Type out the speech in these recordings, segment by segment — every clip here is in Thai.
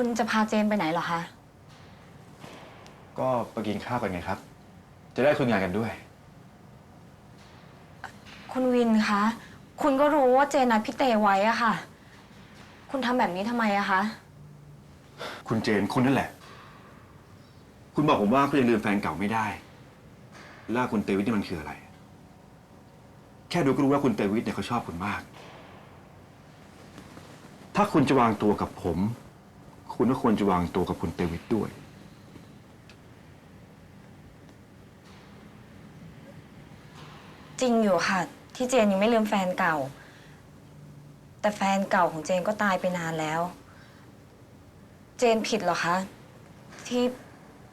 คุณจะพาเจนไปไหนเหรอคะ ก็ไปกินข้าวกันไงครับ จะได้คุยงานกันด้วย คุณวินคะ คุณก็รู้ว่าเจนนัดพี่เตไว้อะค่ะ คุณทำแบบนี้ทำไมอะคะ คุณเจนคุณนั่นแหละ คุณบอกผมว่าคุณยังลืมแฟนเก่าไม่ได้แล้วคุณเตวิทนี่มันคืออะไร แค่ดูก็รู้ว่าคุณเตวิทเนี่ยเขาชอบคุณมาก ถ้าคุณจะวางตัวกับผม คุณก็ควรจะวางตัวกับคุณเตวิทด้วย จริงอยู่ค่ะ ที่เจนยังไม่ลืมแฟนเก่า แต่แฟนเก่าของเจนก็ตายไปนานแล้ว เจนผิดเหรอคะ ที่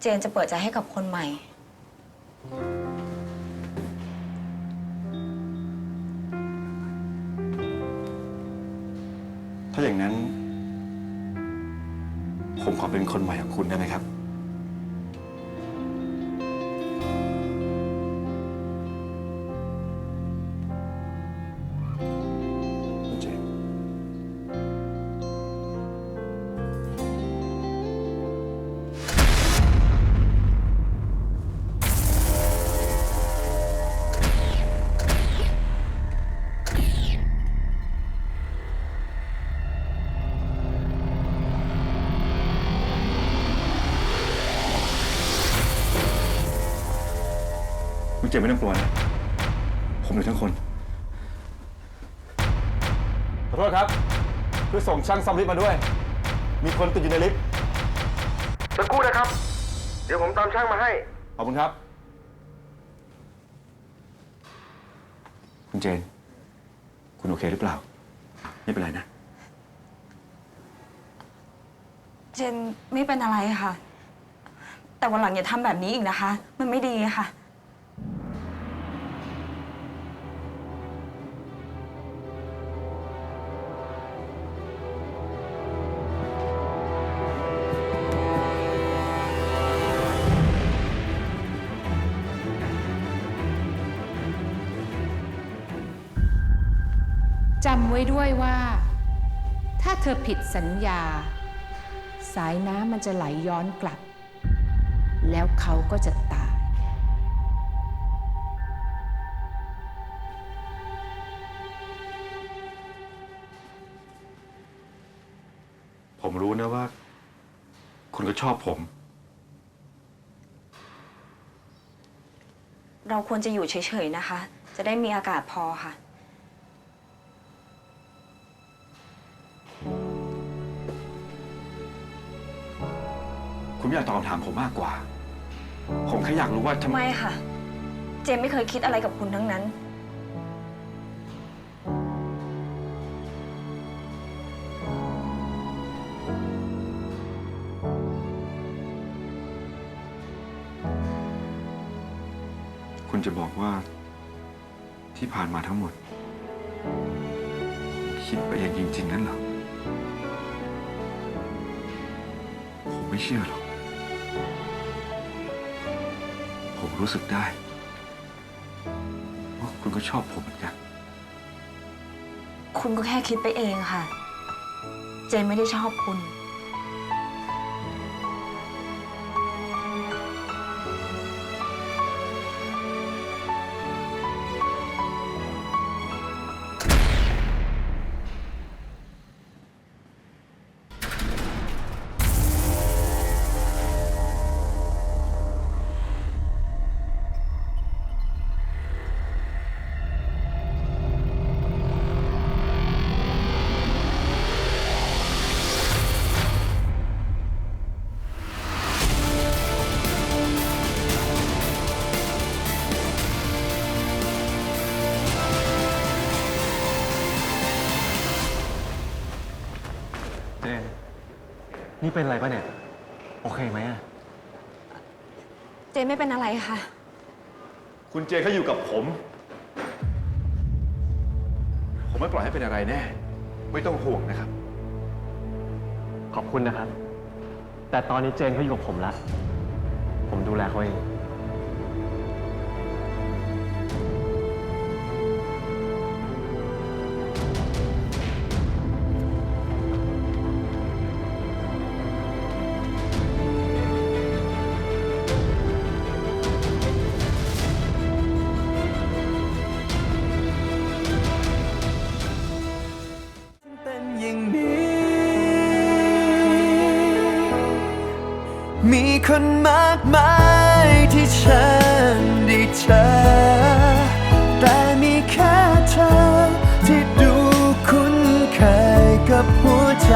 เจนจะเปิดใจให้กับคนใหม่ ถ้าอย่างนั้น ผมขอเป็นคนใหม่ของคุณได้ไหมครับ เจนไม่ต้องกลัวนะ ผมอยู่ทั้งคน ขอโทษครับช่วยส่งช่างซ่อมลิฟต์มาด้วย มีคนติดอยู่ในลิฟต์ สักครู่นะครับ เดี๋ยวผมตามช่างมาให้ ขอบคุณครับ คุณเจน คุณโอเคหรือเปล่า ไม่เป็นไรนะ เจนไม่เป็นอะไรค่ะ แต่วันหลังอย่าทำแบบนี้อีกนะคะ มันไม่ดีค่ะำไว้ด้วยว่า ถ้าเธอผิดสัญญา สายน้ำมันจะไหลย้อนกลับ แล้วเขาก็จะตาย ผมรู้นะว่า คุณก็ชอบผม เราควรจะอยู่เฉยๆนะคะ จะได้มีอากาศพอค่ะ คุณไม่อยากตอบคำถามผมมากกว่า ผมแค่อยากรู้ว่าทำไม ไม่ค่ะ เจนไม่เคยคิดอะไรกับคุณทั้งนั้น คุณจะบอกว่าที่ผ่านมาทั้งหมด คิดไปเองจริงๆนั่นเหรอ ผมไม่เชื่อหรอก ผมรู้สึกได้ว่าคุณก็ชอบผมเหมือนกัน คุณก็แค่คิดไปเองค่ะ เจนไม่ได้ชอบคุณ นี่เป็นอะไรปะเนี่ย โอเคไหมอะเจนไม่เป็นอะไรค่ะ คุณเจเขาอยู่กับผม ผมไม่ปล่อยให้เป็นอะไรแน่ ไม่ต้องห่วงนะครับ ขอบคุณนะครับ แต่ตอนนี้เจนเขาอยู่กับผมละผมดูแลเขาเอง มีคนมากมายที่ฉันได้เจอแต่มีแค่เธอที่ดูคุ้นเคยกับหัวใจ